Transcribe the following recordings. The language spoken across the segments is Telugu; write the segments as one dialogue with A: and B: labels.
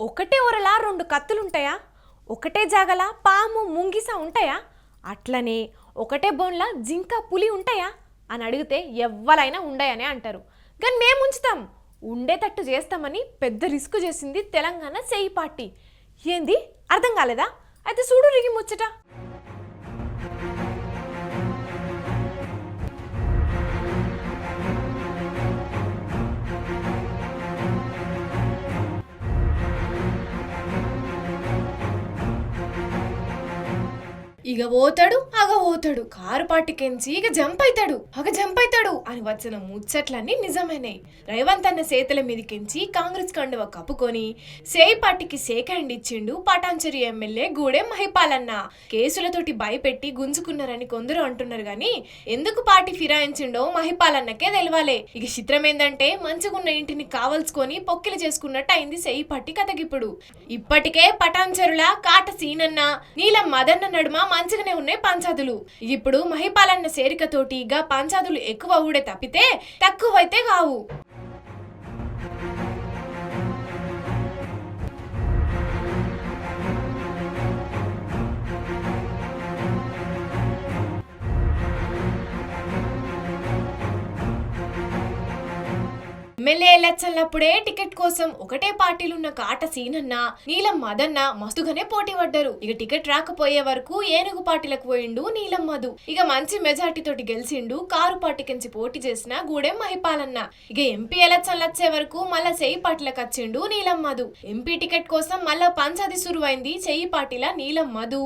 A: ఒకటే ఊరలా రెండు కత్తులుంటాయా? ఒకటే జాగల పాము ముంగిస ఉంటాయా? అట్లనే ఒకటే బోన్లా జింక పులి ఉంటాయా? అని అడిగితే ఎవ్వరైనా ఉండయనే అంటారు. కానీ మేము ఉంచుతాం. ఉండేటట్టు చేస్తామని పెద్ద రిస్క్ చేసింది తెలంగాణ సేయి పార్టీ. ఏంది? అర్థం కాలేదా? అయితే చూడు రిగి ముచ్చట. ఇక పోతాడు అగ పోతాడు. కారు పాటికెంచి ఇక జంప్ అవుతాడు అగ జంప్ అవుతాడు అని వచ్చిన ముచ్చట్లన్నీ నిజమైనాయి. రేవంత్ అన్న సేతల మీదకెంచి కాంగ్రెస్ కండువ కప్పుకొని సేయి పార్టీకి సేకండ్ ఇచ్చిండు పటాంచరి ఎమ్మెల్యే గూడెం మహిపాలన్న కేసులతోటి భయపెట్టి గుంజుకున్నారని కొందరు అంటున్నారు గాని ఎందుకు పార్టీ ఫిరాయించిండో మహిపాలన్నకే తెలవాలే. ఇక చిత్రం ఏంటంటే మంచిగున్న ఇంటిని కావల్చుకొని పొక్కిలు చేసుకున్నట్టు అయింది సేయి పార్టీ కథకిప్పుడు. ఇప్పటికే పటాంచరుల కాట సీనన్న నీలం మదన్న నడుమ మంచిగానే ఉన్నాయి పంచాదులు. ఇప్పుడు మహిపాలన్న సేరికతోటి ఇక పంచాదులు ఎక్కువ ఊడే తప్పితే తక్కువైతే కావు. ఎమ్మెల్యే ఎలక్షన్లప్పుడే టికెట్ కోసం ఒకటే పార్టీలున్న కాట సీనన్న నీలం మదన్న మస్తుగానే పోటీ పడ్డారు. ఇక టికెట్ రాకపోయే వరకు ఏనుగు పార్టీలకు పోయిండు నీలం మధు. ఇక మంచి మెజార్టీ తోటి గెలిచిండు కారు పార్టీకించి పోటీ చేసిన గూడెం మహిపాలన్న. ఇక ఎంపీ ఎలక్షన్లు వచ్చే వరకు మళ్ళా చెయ్యి పార్టీలకు వచ్చిండు నీలం మధు. ఎంపీ టికెట్ కోసం మళ్ళా పంచాది సురువైంది చెయ్యి పార్టీల నీలం మధు.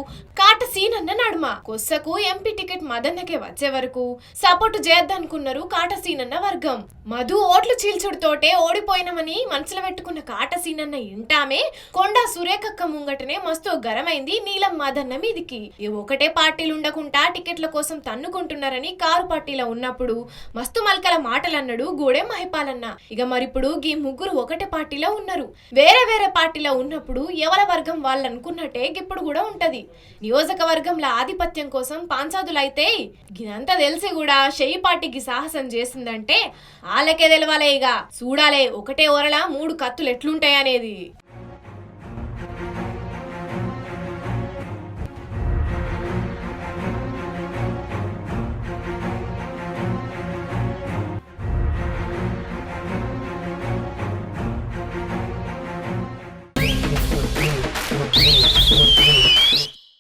A: సీన్ సీనన్న నడుమ. కొస్సకు ఎంపీ టికెట్ మదన్నకే వచ్చే వరకు సపోర్ట్ చేద్దానుకున్నారు కాటసీనన్న వర్గం. మధు ఓట్లు చీల్చుడుతోటే ఓడిపోయినమని మనసులో పెట్టుకున్న కాట సీనన్న ఇంటామే కొండా సురేఖక్క ముంగటనే మస్తు గరమైంది నీలం మదన్న మీదికి. ఒకటే పార్టీలు ఉండకుండా టికెట్ల కోసం తన్నుకుంటున్నారని కారు పార్టీలో ఉన్నప్పుడు మస్తు మల్కల మాటలన్నాడు గూడెం మహిపాలన్న. ఇక మరిప్పుడు గీ ముగ్గురు ఒకటే పార్టీలో ఉన్నారు. వేరే వేరే పార్టీలో ఉన్నప్పుడు ఎవల వర్గం వాళ్ళు అనుకున్నట్టే ఇప్పుడు కూడా ఉంటది. నియోజక వర్గంల ఆధిపత్యం కోసం పాంచాదులైతే ఇదంతా తెలిసి కూడా షెయి పార్టీకి సాహసం చేసిందంటే ఆలకే తెలవాలే ఇక చూడాలే ఒకటే ఓరలా మూడు కత్తులు ఎట్లుంటాయనేది.